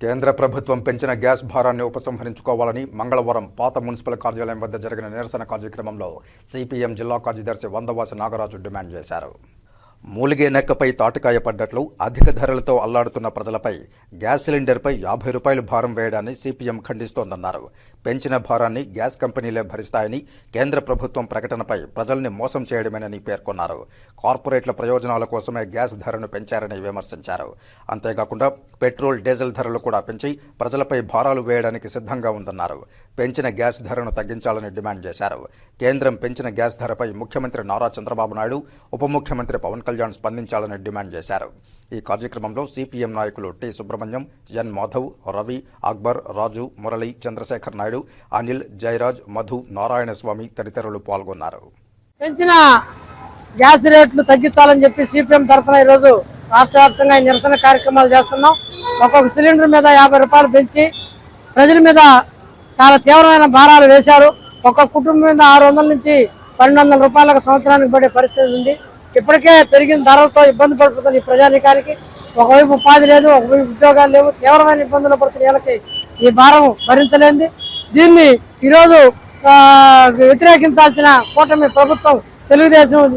కేంద్ర ప్రభుత్వం పెంచిన గ్యాస్ భారాన్ని ఉపసంహరించుకోవాలని మంగళవారం పాత మున్సిపల్ కార్యాలయం వద్ద జరిగిన నిరసన కార్యక్రమంలో సిపిఎం జిల్లా కార్యదర్శి వందవాసి నాగరాజు డిమాండ్ చేశారు. మూలిగే నెక్కపై తాటకాయ పడ్డట్లు అధిక ధరలతో అల్లాడుతున్న ప్రజలపై గ్యాస్ సిలిండర్పై యాభై రూపాయలు భారం వేయడాన్ని సిపిఎం ఖండిస్తోందన్నారు. పెంచిన భారాన్ని గ్యాస్ కంపెనీలే భరిస్తాయని కేంద్ర ప్రభుత్వం ప్రకటనపై ప్రజల్ని మోసం చేయడమేనని పేర్కొన్నారు. కార్పొరేట్ల ప్రయోజనాల కోసమే గ్యాస్ ధరను పెంచారని విమర్శించారు. అంతేకాకుండా పెట్రోల్ డీజిల్ ధరలు కూడా పెంచి ప్రజలపై భారాలు వేయడానికి సిద్ధంగా ఉందన్నారు. పెంచిన గ్యాస్ ధరను తగ్గించాలని డిమాండ్ చేశారు. కేంద్రం పెంచిన గ్యాస్ ధరపై ముఖ్యమంత్రి నారా చంద్రబాబు నాయుడు ఉప ముఖ్యమంత్రి పవన్ కళ్యాణ్ స్పందించాలని డిమాండ్ చేశారు. ఈ కార్యక్రమంలో సిపిఎం నాయకులు టి. సుబ్రహ్మణ్యం ఎన్. మాధవ్ రవి అక్బర్ రాజు మురళి చంద్రశేఖర్ నాయుడు అనిల్ జయరాజ్ మధు నారాయణస్వామి తదితరులు పాల్గొన్నారు. పెంచిన గ్యాస్ రేట్లు తగ్గించాలని చెప్పి సిపిఎం తరఫున ఈరోజు రాష్ట్ర వ్యాప్తంగా ఈ నిరసన కార్యక్రమాలు చేస్తున్నాం. ఒక్కొక్క సిలిండర్ మీద యాభై రూపాయలు పెంచి ప్రజల మీద చాలా తీవ్రమైన భారాలు వేశారు. ఒక్కొక్క కుటుంబం మీద ఆరు వందల నుంచి పన్నెండు వందల రూపాయలకు సంవత్సరానికి పడే పరిస్థితి ఉంది. ఇప్పటికే పెరిగిన ధరలతో ఇబ్బంది పడుతుంది ఈ ప్రజానికానికి ఒకవైపు ఉపాధి లేదు ఒకవైపు ఉద్యోగాలు లేవు తీవ్రమైన ఇబ్బందులు పడుతున్న వీళ్ళకి ఈ భారం భరించలేంది. దీన్ని ఈరోజు వ్యతిరేకించాల్సిన కూటమి ప్రభుత్వం తెలుగుదేశం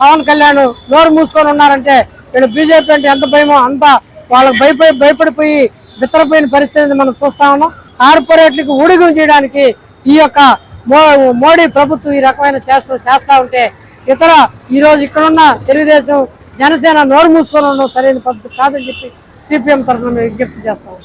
పవన్ కళ్యాణ్ నోరు మూసుకొని ఉన్నారంటే వీళ్ళు బీజేపీ అంటే ఎంత భయమో అంత వాళ్ళకి భయపడి భయపడిపోయి బిత్తరపోయిన పరిస్థితిని మనం చూస్తా ఉన్నాం. కార్పొరేట్లకు ఊడిగం చేయడానికి ఈ యొక్క మో- మోడీ ప్రభుత్వం ఈ రకమైన చేస్తూ చేస్తా ఉంటే ఇతర ఈ రోజు ఇక్కడున్న తెలుగుదేశం జనసేన నోరు మూసుకొని ఉండడం సరైన పద్ధతి కాదని చెప్పి సిపిఎం తరఫున మేము విజ్ఞప్తి చేస్తాం.